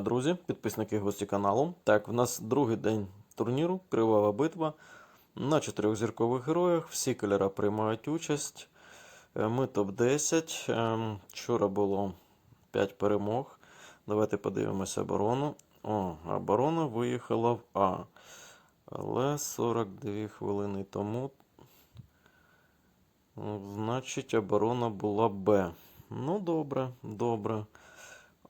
друзі, підписники гості каналу. Так, в нас другий день турніру, кривава битва. На чотирьох зіркових героях. Всі кольори приймають участь. Е, Ми топ-10. Ем, Вчора було 5 перемог. Давайте подивимося оборону. О, оборона виїхала в А. Але 42 хвилини тому. Значить, оборона була Б. Ну, добре, добре.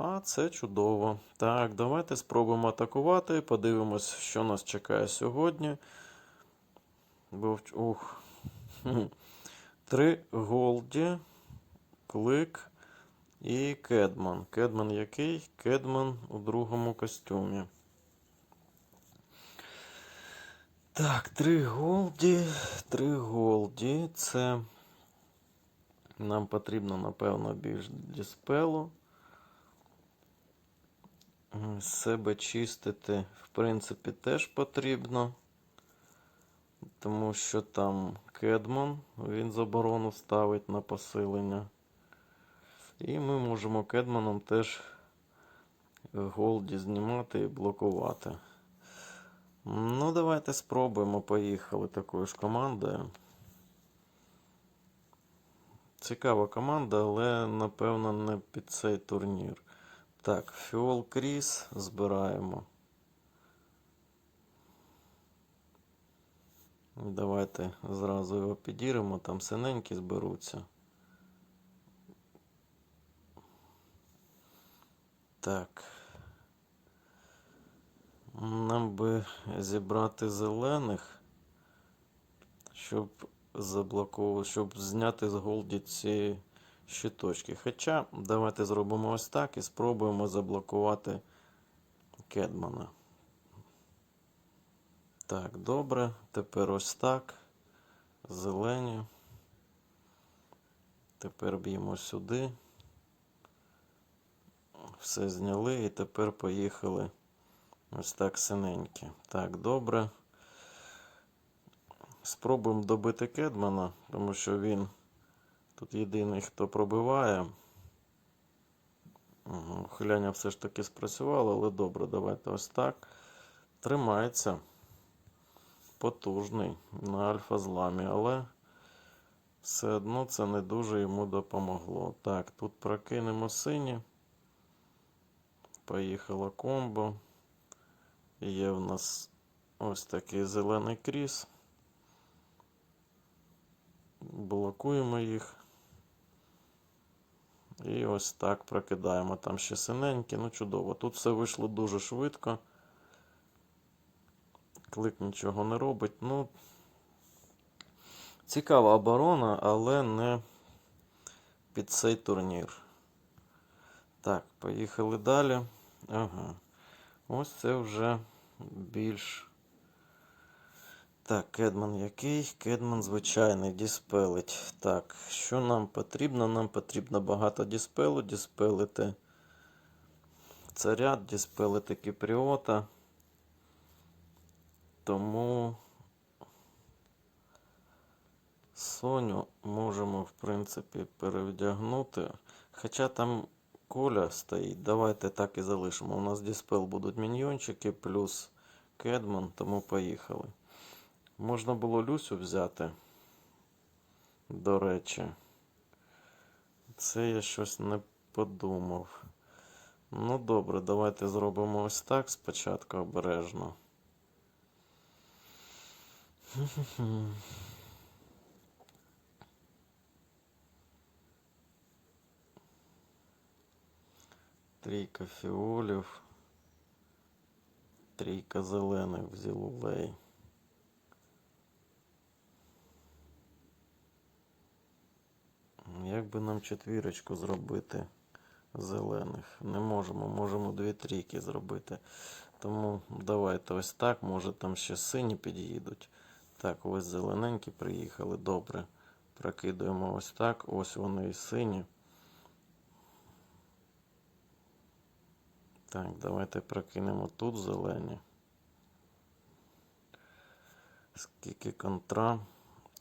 А це чудово. Так, давайте спробуємо атакувати. Подивимось, що нас чекає сьогодні. Бо Ух. Три Голді, Клик і Кедман. Кедман який? Кедман у другому костюмі. Так, три Голді. Три Голді. Це нам потрібно, напевно, більш діспелу. Себе чистити, в принципі, теж потрібно. Тому що там Кедман, він заборону ставить на посилення. І ми можемо Кедманом теж Голді знімати і блокувати. Ну, давайте спробуємо. Поїхали такою ж командою. Цікава команда, але напевно не під цей турнір. Так, Фіол Кріс збираємо. Давайте зразу його підіримо, там синенькі зберуться. Так. Нам би зібрати зелених, щоб заблоковувати, щоб зняти з голді ці щиточки. Хоча давайте зробимо ось так і спробуємо заблокувати Кедмана. Так, добре. Тепер ось так. Зелені. Тепер б'ємо сюди. Все зняли і тепер поїхали ось так синенькі. Так, добре. Спробуємо добити Кедмана, тому що він тут єдиний, хто пробиває. Ухиляння все ж таки спрацювало, але добре, давайте ось так. Тримається. Потужний на альфа-зламі, але все одно це не дуже йому допомогло. Так, тут прокинемо сині. Поїхала комбо. Є в нас ось такий зелений кріс. Блокуємо їх. І ось так прокидаємо. Там ще синенькі, ну чудово. Тут все вийшло дуже швидко. Клик нічого не робить. Ну, цікава оборона, але не під цей турнір. Так, поїхали далі. Ага. Ось це вже більш. Так, Кедман який? Кедман звичайний, діспелить. Так, що нам потрібно? Нам потрібно багато діспелу, діспелити царя, діспелити кіпріота. Тому Соню можемо, в принципі, перевдягнути. Хоча там Коля стоїть. Давайте так і залишимо. У нас діспел будуть міньйончики плюс Кедман, тому поїхали. Можна було Люсю взяти. До речі. Це я щось не подумав. Ну добре, давайте зробимо ось так спочатку обережно. Трійка фіолів. Трійка зелених в зілулей. Як би нам четвірочку зробити зелених? Не можемо, можемо дві трійки зробити. Тому давайте ось так. Може там ще сині під'їдуть. Так, ось зелененькі приїхали. Добре. Прокидуємо ось так. Ось вони і сині. Так, давайте прокинемо тут зелені. Скільки контра?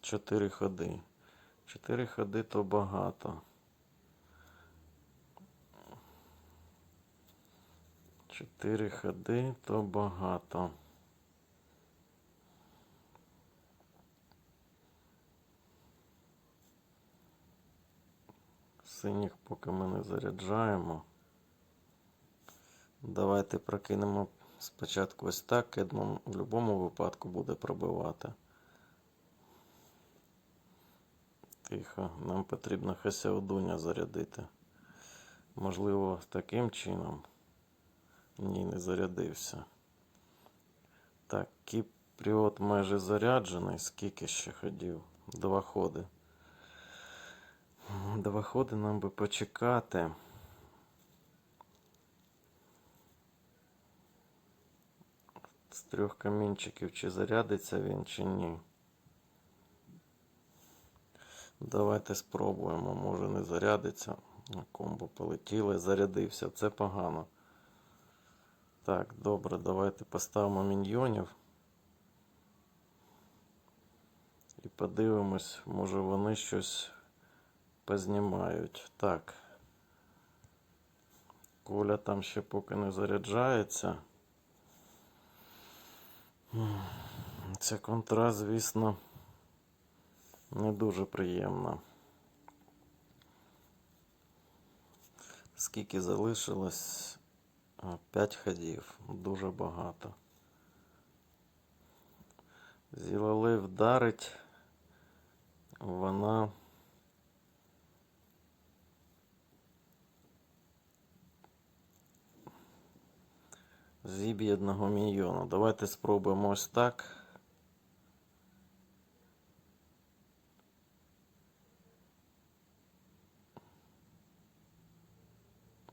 Чотири ходи. Чотири ходи то багато. Чотири ходи то багато. Синіх поки ми не заряджаємо. Давайте прокинемо спочатку ось так. Кедман в будь-якому випадку буде пробивати. Тихо, нам потрібно Хасяудуня зарядити. Можливо, таким чином. Ні, не зарядився. Так, кіпріот майже заряджений. Скільки ще ходів? Два ходи. Два ходи нам би почекати. З трьох камінчиків, чи зарядиться він, чи ні. Давайте спробуємо. Може не зарядиться. Комбо полетіли, зарядився. Це погано. Так, добре, давайте поставимо міньйонів. І подивимось, може вони щось познімають. Так. Коля там ще поки не заряджається. Ця контра, звісно, не дуже приємна. Скільки залишилось? П'ять ходів. Дуже багато. Зілали вдарить. Вона. Зіб'є одного мільйона. Давайте спробуємо ось так.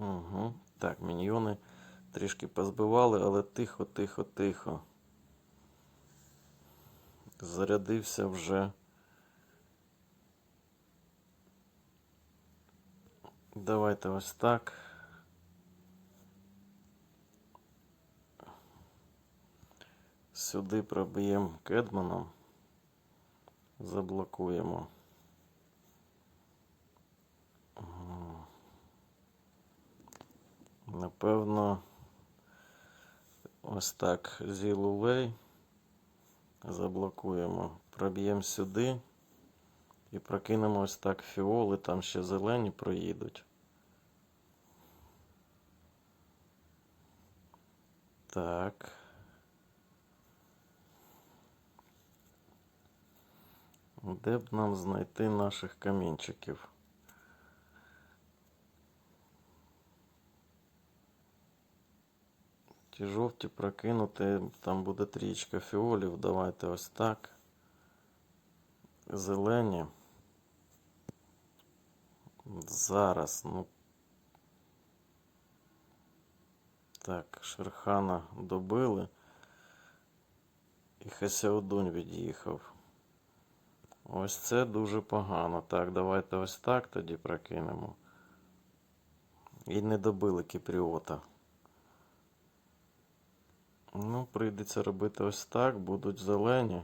Угу. Так, міньйони трішки позбивали, але тихо, тихо, тихо. Зарядився вже. Давайте ось так. Сюди проб'ємо кедманом. Заблокуємо. Напевно, ось так зілулей заблокуємо. Проб'ємо сюди і прокинемо ось так фіоли, там ще зелені проїдуть. Так. Де б нам знайти наших камінчиків? Ті жовті прокинути, там буде трічка фіолів. Давайте ось так. Зелені. Зараз, ну. Так, Шерхана добили. І Хасяудунь від'їхав. Ось це дуже погано. Так, давайте ось так тоді прокинемо. І не добили Кіпріота. Ну, прийдеться робити ось так, будуть зелені.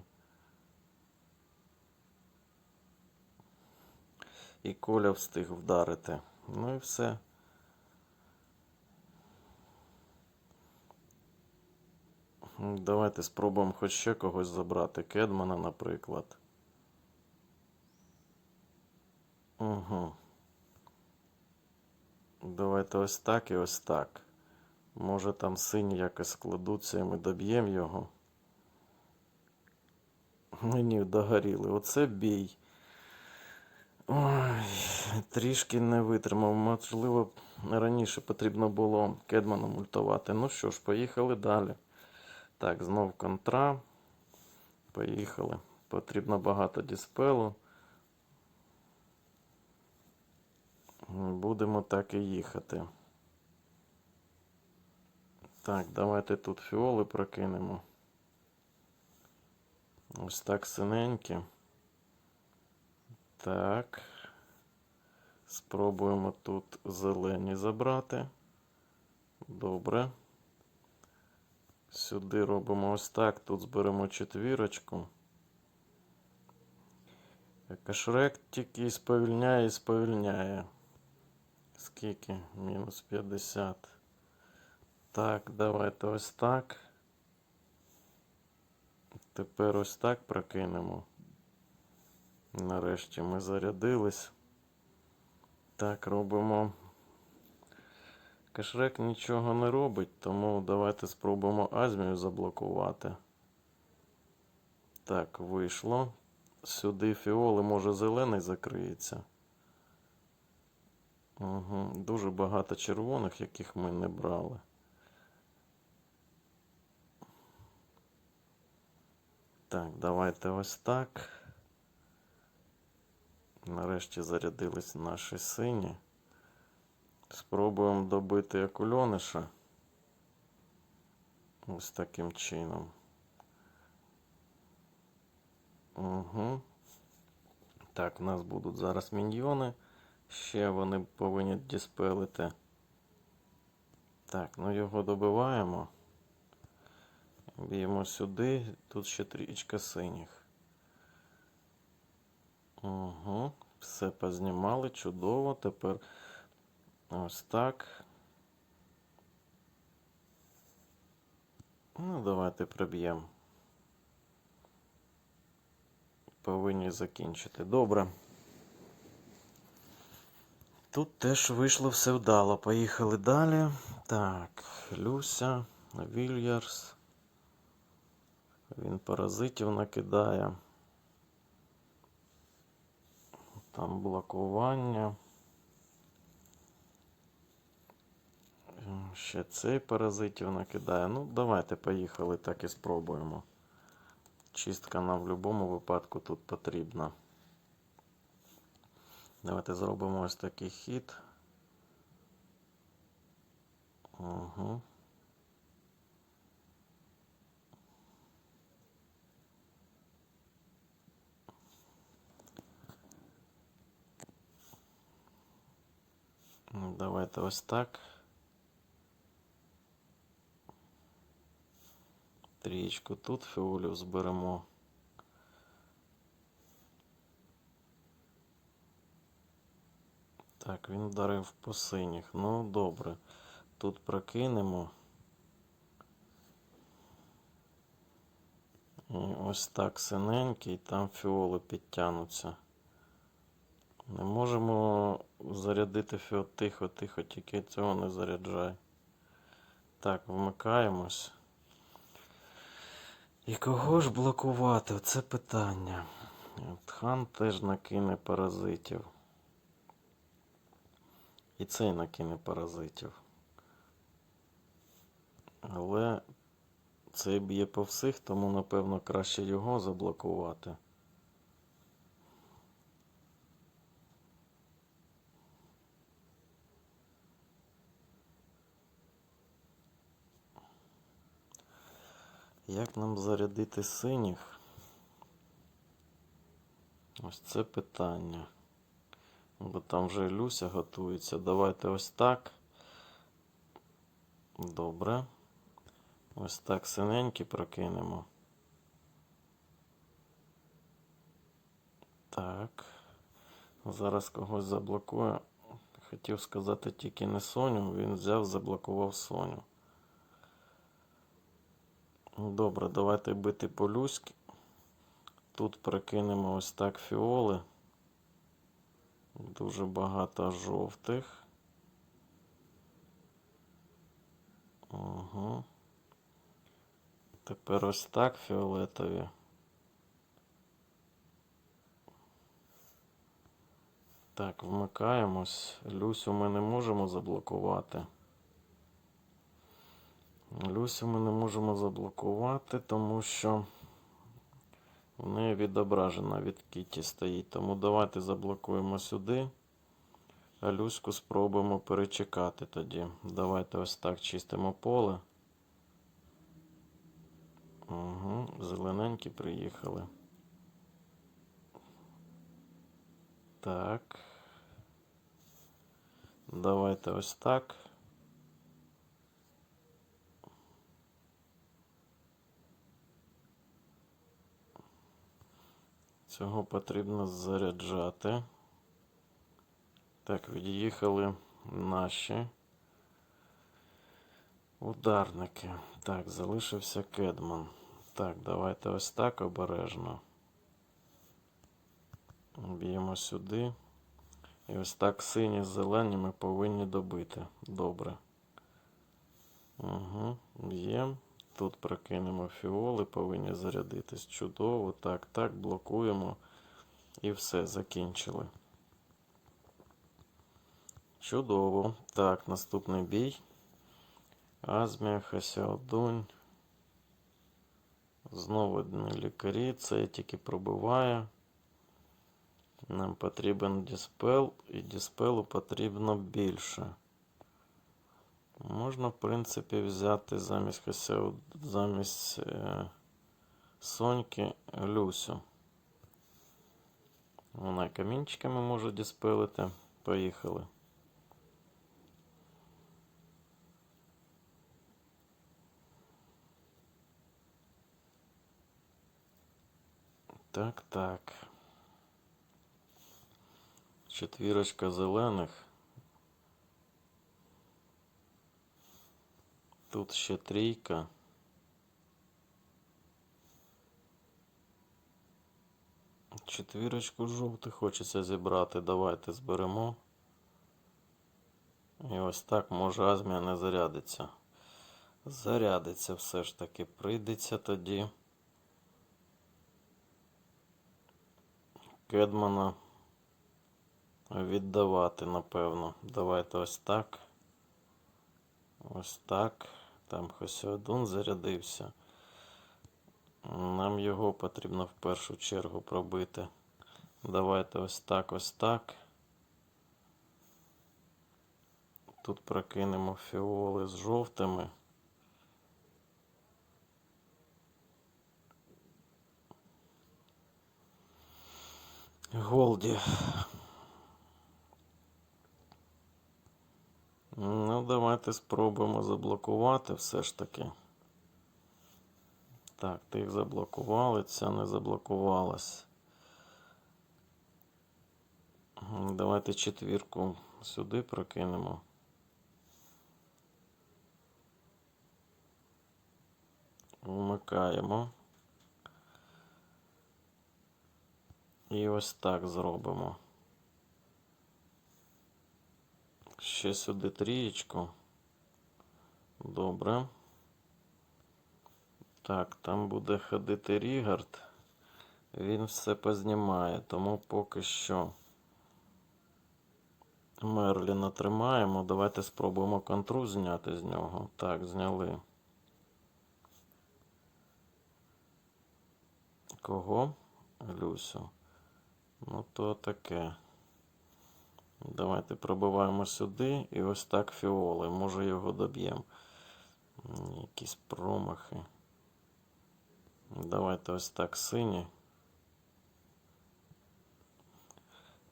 І Коля встиг вдарити. Ну і все. Давайте спробуємо хоч ще когось забрати. Кедмана, наприклад. Угу. Давайте ось так і ось так. Може там сині якось складуться і ми доб'ємо його. Мені догоріли. Оце бій. Ой, трішки не витримав. Можливо, раніше потрібно було Кедманом ультувати. Ну що ж, поїхали далі. Так, знов контра. Поїхали. Потрібно багато діспелу. Будемо так і їхати. Так, давайте тут фіоли прокинемо. Ось так синенькі. Так. Спробуємо тут зелені забрати. Добре. Сюди робимо ось так. Тут зберемо четвірочку. Кашрек тільки сповільняє і сповільняє. Скільки? Мінус 50. Так, давайте ось так. Тепер ось так прокинемо. Нарешті ми зарядились. Так, робимо. Кешрек нічого не робить, тому давайте спробуємо Азмію заблокувати. Так, вийшло. Сюди фіоли, може, зелений закриється. Угу. Дуже багато червоних, яких ми не брали. Так, давайте ось так. Нарешті зарядились наші сині. Спробуємо добити акульониша. Ось таким чином. Угу. Так, у нас будуть зараз міньйони. Ще вони повинні діспелити. Так, ну його добиваємо. Б'ємо сюди. Тут ще трічка синіх. Угу. Все познімали, чудово. Тепер ось так. Ну, давайте приб'ємо. Повинні закінчити. Добре. Тут теж вийшло все вдало. Поїхали далі. Так, Люся, Вільярс. Він паразитів накидає. Там блокування. Ще цей паразитів накидає. Ну, давайте поїхали, так і спробуємо. Чистка нам в будь-якому випадку тут потрібна. Давайте зробимо ось такий хід. Угу. Давайте ось так. Трієчку тут фіолів зберемо. Так, він вдарив по синіх. Ну, добре. Тут прокинемо. І ось так синенький, там фіоли підтягнуться. Не можемо зарядити фіо тихо, тихо, тільки цього не заряджай. Так, вмикаємось. І кого ж блокувати? Оце питання. От хан теж накине паразитів. І цей накине паразитів. Але цей б'є по всіх, тому напевно краще його заблокувати. Як нам зарядити синіх? Ось це питання. Бо там вже Люся готується. Давайте ось так. Добре. Ось так синенькі прокинемо. Так. Зараз когось заблокую. Хотів сказати тільки не Соню. Він взяв, заблокував Соню. Добре, давайте бити по Люськи. Тут прокинемо ось так фіоли. Дуже багато жовтих. Угу. Тепер ось так фіолетові. Так, вмикаємось. Люсю ми не можемо заблокувати. Люсю ми не можемо заблокувати, тому що в неї відображена від Кіті стоїть. Тому давайте заблокуємо сюди. А Люську спробуємо перечекати тоді. Давайте ось так чистимо поле. Угу, Зелененькі приїхали. Так. Давайте ось так. Цього потрібно заряджати. Так, від'їхали наші. Ударники. Так, залишився Кедман. Так, давайте ось так обережно. Б'ємо сюди. І ось так сині з зелені ми повинні добити. Добре. Угу. Б'ємо. Тут прокинемо фіоли, повинні зарядитись. Чудово. Так, так, блокуємо. І все, закінчили. Чудово. Так, наступний бій. Азмія, Хасяодунь. Знову одні лікарі. Це тільки пробиває. Нам потрібен діспел, і діспелу потрібно більше. Можна, в принципі, взяти замість Хасяо, замість е, Соньки Люсю. Вона камінчиками може діспелити. Поїхали. Так, так. Четвірочка зелених. Тут ще трійка. Четвірочку жовтих хочеться зібрати. Давайте зберемо. І ось так може Азмія не зарядиться. Зарядиться все ж таки. Прийдеться тоді. Кедмана віддавати, напевно. Давайте ось так. Ось так. Там Хосіодун зарядився. Нам його потрібно в першу чергу пробити. Давайте ось так, ось так. Тут прокинемо фіоли з жовтими. Голді. Ну, давайте спробуємо заблокувати все ж таки. Так, тих заблокували, ця не заблокувалась. Давайте четвірку сюди прокинемо. Вмикаємо. І ось так зробимо. Ще сюди трієчку. Добре. Так, там буде ходити Рігард. Він все познімає, тому поки що Мерліна тримаємо. Давайте спробуємо контру зняти з нього. Так, зняли. Кого? Люсю. Ну, то таке. Давайте пробиваємо сюди і ось так фіоли. Може його доб'ємо. Якісь промахи. Давайте ось так сині.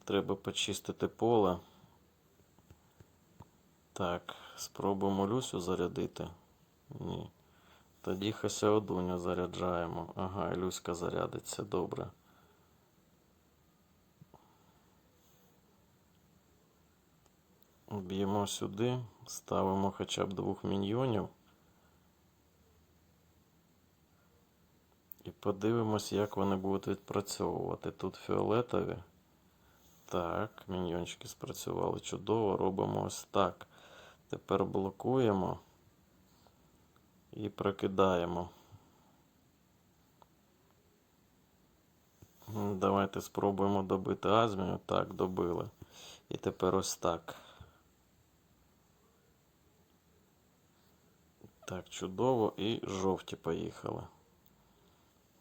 Треба почистити поле. Так, спробуємо Люсю зарядити. Ні. Тоді Хасяодуня заряджаємо. Ага, Люська зарядиться. Добре. Б'ємо сюди, ставимо хоча б двох міньйонів. І подивимось, як вони будуть відпрацьовувати. Тут фіолетові. Так, міньйончики спрацювали чудово. Робимо ось так. Тепер блокуємо і прокидаємо. Давайте спробуємо добити Азмію. Так, добили. І тепер ось так. Так, чудово. І жовті поїхали.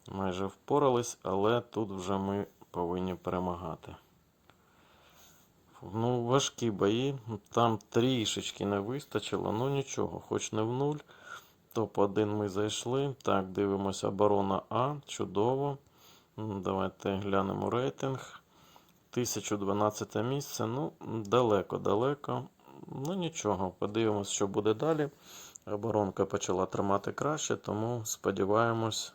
Майже впорались, але тут вже ми повинні перемагати. Ну, важкі бої. Там трішечки не вистачило, ну нічого, хоч не в нуль. Топ-1 ми зайшли. Так, дивимося оборона А. Чудово. Давайте глянемо рейтинг. 1012 місце. Ну, далеко-далеко. Ну нічого, подивимось, що буде далі. Оборонка почала тримати краще, тому сподіваємось,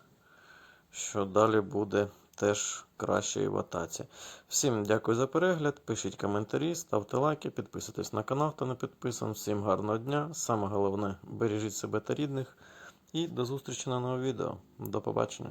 що далі буде теж кращий в атаці. Всім дякую за перегляд. Пишіть коментарі, ставте лайки, підписуйтесь на канал, хто не підписаний. Всім гарного дня. Саме головне, бережіть себе та рідних. І до зустрічі на новому відео. До побачення.